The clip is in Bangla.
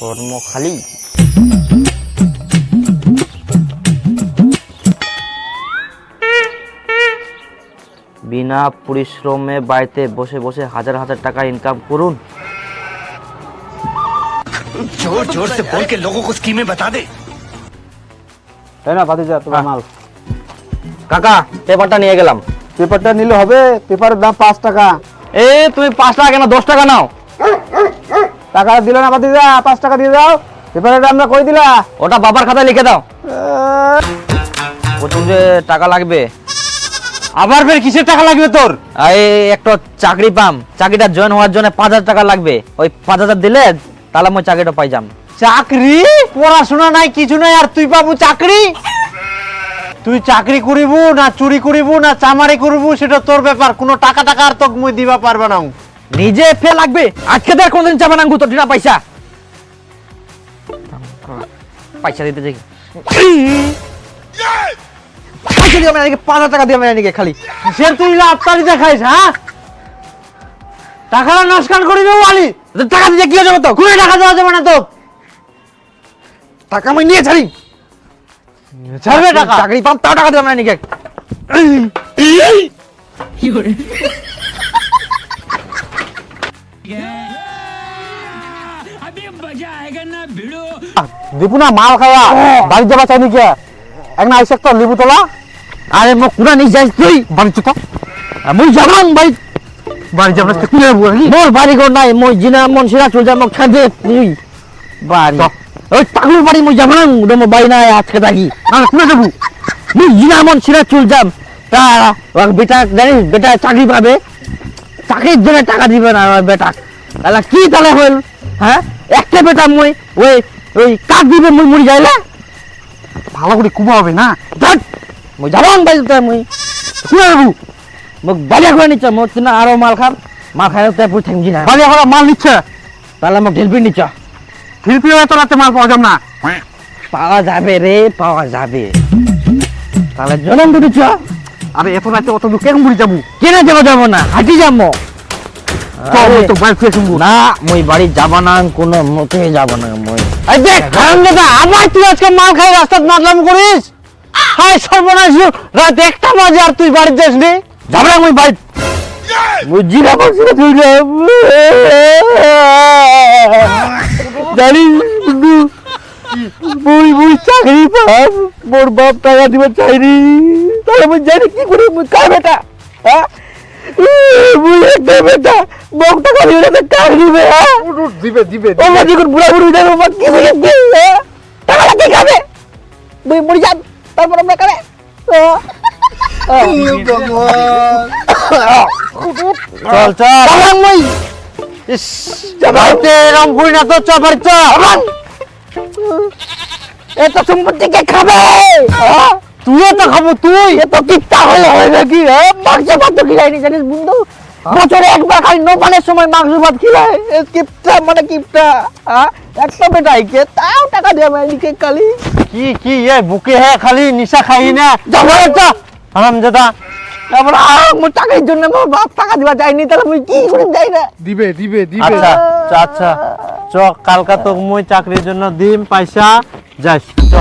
কর্মখালী। বিনা পরিশ্রমে বাড়িতে বসে বসে হাজার হাজার টাকা ইনকাম করুন। জোর জোর সে বলকে লোগো কো স্কিমে বাতা দে। তাই না ভাতিজা তোমার হ্যাঁ। মাল। কাকা পেপারটা নিয়ে গেলাম। পেপারটা নিলে হবে পেপারের দাম পাঁচ টাকা। এ তুমি পাঁচ টাকা কেন? দশ টাকা নাও। টাকা দিলে না ভাতিজা পাঁচ টাকা দিয়ে দাও। পেপারের আমরা কই দিলা? ওটা বাবার খাতায় লিখে দাও। প্রচুর যে টাকা লাগবে। আবার ফের কিসের টাকা লাগবে তোর? এই একটা চাকরি পাম। চাকরিটা জয়েন হওয়ার জন্য পাঁচ হাজার টাকা লাগবে। ওই পাঁচ হাজার দিলে তাহলে আমি চাকরিটা পাই যাম। চাকরি? পড়াশোনা নাই কিছু নাই আর তুই পাবো চাকরি? তুই চাকরি করিব না চুরি করিব না চামারি করিব সেটা তোর ব্যাপার। কোনো টাকা টাকা আর তোকে মুই দিবা পারবে না নিজে ফে লাগবে। আজকে তো আর কোনদিন চাপা নাঙ্গু তোর না পয়সা। পয়সা দিতে যাই পয়সা দিয়ে আমি পাঁচ হাজার টাকা দিয়ে আমি খালি। সে তুই লাভতারি দেখাইস হ্যাঁ? টাকাটা নস্কান করে দেবো আলি। টাকা দিয়ে কি যাবে তো? কোনো টাকা দেওয়া যাবে না তো। টাকা আমি নিয়ে ছাড়ি। ছাড়বে টাকা? চাকরি পাম তাও টাকা দিয়ে আমি নাকি দীপু না মাল খাওয়া বাড়ি যাবা চাই নাকি এক না আইসে তো লিবু তোলা আরে মোক কুনা নিয়ে যাইস তুই বাড়ি তো আমি যাবাং ভাই বাড়ি যাব মোর বাড়ি ঘর নাই মই জিনা মন সিরা চল যা মোক খাদে তুই বাড়ি ওই টাকলুর বাড়ি মই যাবাং ওটা মোর বাড়ি নাই আজকে থাকি না তুই যাব মুই জিনা মন সিরা চল যাম তা ওর বেটা জানিস বেটা চাকরি পাবে চাকরির জন্য টাকা দিবে না আমার বেটা। তাহলে কি তাহলে হইল? হ্যাঁ? একটা বেটা মই ওই ওই কাক দিবে মুই মরি যাইলে? ভালো করে কুবা হবে না? ধট মই যাবাং ভাই তো মুই। তুই যাব মোক বালিয়া করে নিচ্ছ মোর না আরও মাল খাম। মাল খাই তো পুরো ঠেঙ্গি না। বাড়ি এখন মাল নিচ্ছে? তাহলে মোক ঢেলপি নিচ্ছ। ফিরপি এত রাতে মাল পাওয়া যাবে না? পাওয়া যাবে রে পাওয়া যাবে। তাহলে জনম দুটি চ। আরে এত রাতে অত দূর কেমন যাব? কেনে যাব যাব না? হাঁটি যাব। তো বাইক না মই বাড়ি যাব না কোনো মতে যাব না মই। এই দেখ কারণ দাদা আবার তুই আজকে মাল খাই রাস্তাত মাতলাম করিস? হাই সর্বনাশ রাত একটা বাজে আর তুই বাড়ি যাস নি যাব না মই বাড়ি বলছি না তুই জানিস মুই মুই চাকরি পাম মোর বাপ টাকা দিবে চাইনি তাহলে মুই জানি কি করে কার বেটা? হ্যাঁ? মুই একটা বেটা মোক টাকা দিবে না কার দিবে হ্যাঁ? দিবে দিবে ও মাঝে কোন বুড়া বুড়ি দেবে মা কি করে হ্যাঁ? টাকা কি খাবে? মুই মরি যান তারপর আমরা খাবে। চল চল। চালাং মুই। ইস বাড়িতে এরম করি না তো চ বাড়ি চ এত সম্পত্তি কে খাবে। হ্যাঁ? তুইও তো খাব তুই। এত হলে হয় নাকি? হ্যাঁ? মাংস ভাত তো খিলাইনি জানিস বন্ধু? বছরে একবার খালি সময় মাংস ভাত খিলায় এ কিপটা মানে কিপটা হ্যাঁ? একটা বেটাই কে তাও টাকা দেওয়া মানে কে খালি। কি কি এ বুকে হ্যাঁ খালি নিশা খাই না। যাব একটা হারাম দাদা তারপর মোর চাকরির জন্য বাপ টাকা দিবা চাইনি তাহলে মুই কি করে যাই না দিবে দিবে দিবে। আচ্ছা আচ্ছা। চ কালকা তো মুই চাকরির জন্য দিম পয়সা যাস চ।